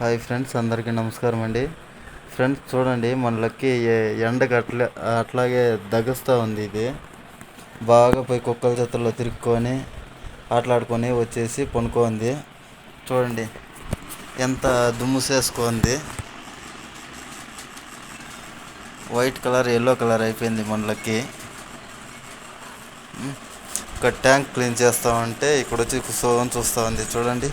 Hi friends అందరికీ నమస్కారం అండి. ఫ్రెండ్స్ చూడండి మన లక్కీ ఎండకు అట్లా అట్లాగే దగ్గస్తూ ఉంది ఇది. బాగా పోయి కుక్కల చేతుల్లో తిరుక్కొని ఆటలాడుకొని వచ్చేసి పనుకోంది. చూడండి ఎంత దుమ్ము చేసుకుంది వైట్ కలర్ ఎల్లో కలర్ అయిపోయింది మన ఒక ట్యాంక్ క్లీన్ చేస్తామంటే ఇక్కడ వచ్చి కూర్చోని చూస్తూ ఉంది. చూడండి.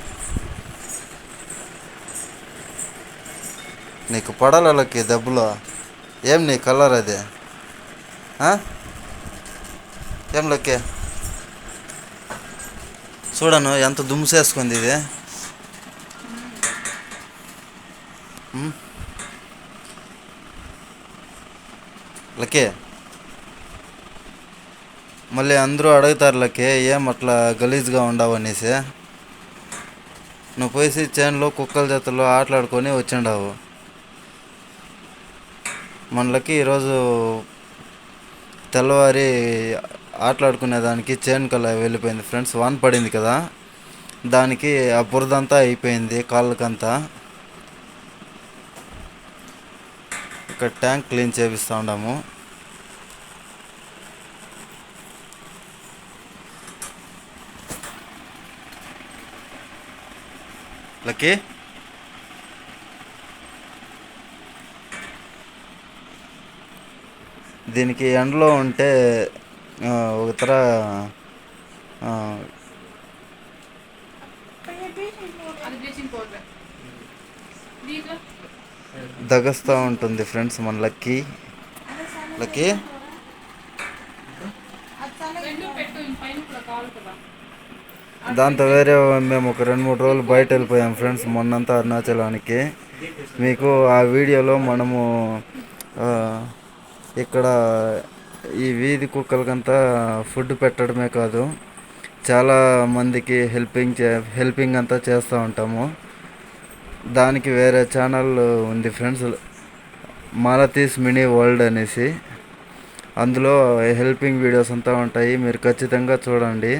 నీకు పడాలకి దెబ్బలు? ఏం నీ కలర్ అది? ఏం లక్కే? చూడను ఎంత దుమ్సేసుకుంది ఇది. లక్కే. మళ్ళీ అందరూ అడుగుతారు లక్కే ఏం అట్లా గలీజ్గా ఉండవు అనేసి. నువ్వు పోయి చేనులో కుక్కల జతలో ఆటలాడుకొని వచ్చిండావు. మనలకి ఈరోజు తెల్లవారి ఆటలాడుకునే దానికి చేను వెళ్ళిపోయింది ఫ్రెండ్స్. వాన్ పడింది కదా. దానికి ఆ బురదంతా అయిపోయింది కాళ్ళకంతా. ఇక్కడ ట్యాంక్ క్లీన్ చేపిస్తూ ఉన్నాము. లక్కీ? దీనికి ఎండలో ఉంటే ఆ, ఒక తర దగస్తూ ఉంటుంది ఫ్రెండ్స్ మన లక్కీ. లక్కీ? దాంతో వేరే మేము ఒక రెండు మూడు రోజులు బయట వెళ్ళిపోయాం ఫ్రెండ్స్ మొన్నంతా అరుణాచలానికి. మీకు ఆ వీడియోలో మనము ఇక్కడ ఈ వీధి కుక్కలకంతా ఫుడ్ పెట్టడమే కాదు చాలా మందికి హెల్పింగ్ చే హెల్పింగ్ అంతా చేస్తూ ఉంటాము. దానికి వేరే ఛానల్ ఉంది ఫ్రెండ్స్ మాలతీస్ మినీ వరల్డ్ అనేసి. అందులో హెల్పింగ్ వీడియోస్ అంతా ఉంటాయి మీరు ఖచ్చితంగా చూడండి.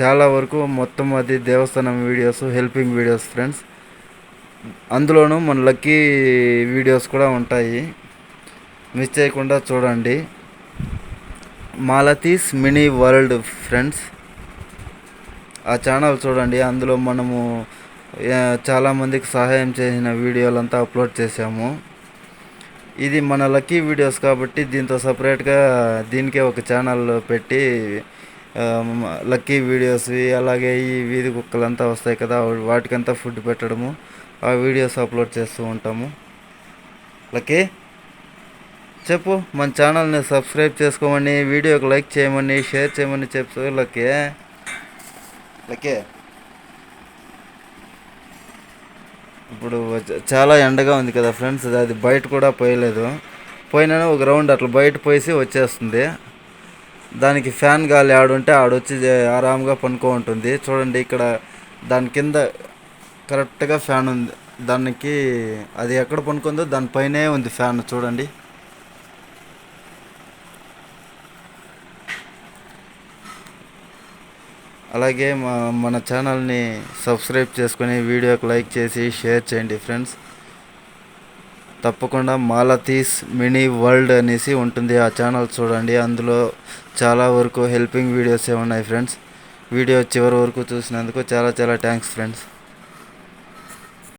చాలా వరకు మొత్తం అది దేవస్థానం వీడియోస్ హెల్పింగ్ వీడియోస్ ఫ్రెండ్స్. అందులోనూ మన లక్కీ వీడియోస్ కూడా ఉంటాయి. మిస్ చేయకుండా చూడండి. Malathi's mini world friends. ఆ ఛానల్ చూడండి. అందులో మనము చాలామందికి సహాయం చేసిన వీడియోలంతా అప్లోడ్ చేసాము ఇది మన లక్కీ వీడియోస్ కాబట్టి దీంతో సపరేట్గా దీనికే ఒక ఛానల్ పెట్టి లక్కీ వీడియోస్ అలాగే ఈ వీధి కుక్కలంతా వస్తాయి కదా వాటికంతా ఫుడ్ పెట్టడము ఆ వీడియోస్ అప్లోడ్ చేస్తూ ఉంటాము. లక్కీ? చెప్పు మన ఛానల్ని సబ్స్క్రైబ్ చేసుకోమని వీడియోకి లైక్ చేయమని షేర్ చేయమని చెప్పు లక్కీ. లక్కీ. ఇప్పుడు చాలా ఎండగా ఉంది కదా ఫ్రెండ్స్ అది బయట కూడా పోయలేదు. పోయినా ఒక రౌండ్ అట్లా బయట పోసి వచ్చేస్తుంది. దానికి ఫ్యాన్ గాలి ఆడుంటే ఆడొచ్చి ఆరాంగా పనుకో ఉంటుంది. చూడండి ఇక్కడ దాని కింద కరెక్ట్గా ఫ్యాన్ ఉంది. దానికి అది ఎక్కడ పనుకుందో దానిపైనే ఉంది ఫ్యాన్ చూడండి. అలాగే మా మన ఛానల్ని సబ్స్క్రైబ్ చేసుకొని వీడియోకి లైక్ చేసి షేర్ చేయండి ఫ్రెండ్స్. తప్పకుండా మాలతీస్ మినీ వరల్డ్ అనేసి ఉంటుంది ఆ ఛానల్ చూడండి. అందులో చాలా వరకు హెల్పింగ్ వీడియోసే ఉన్నాయి ఫ్రెండ్స్. వీడియో చివరి వరకు చూసినందుకు చాలా చాలా థ్యాంక్స్ ఫ్రెండ్స్.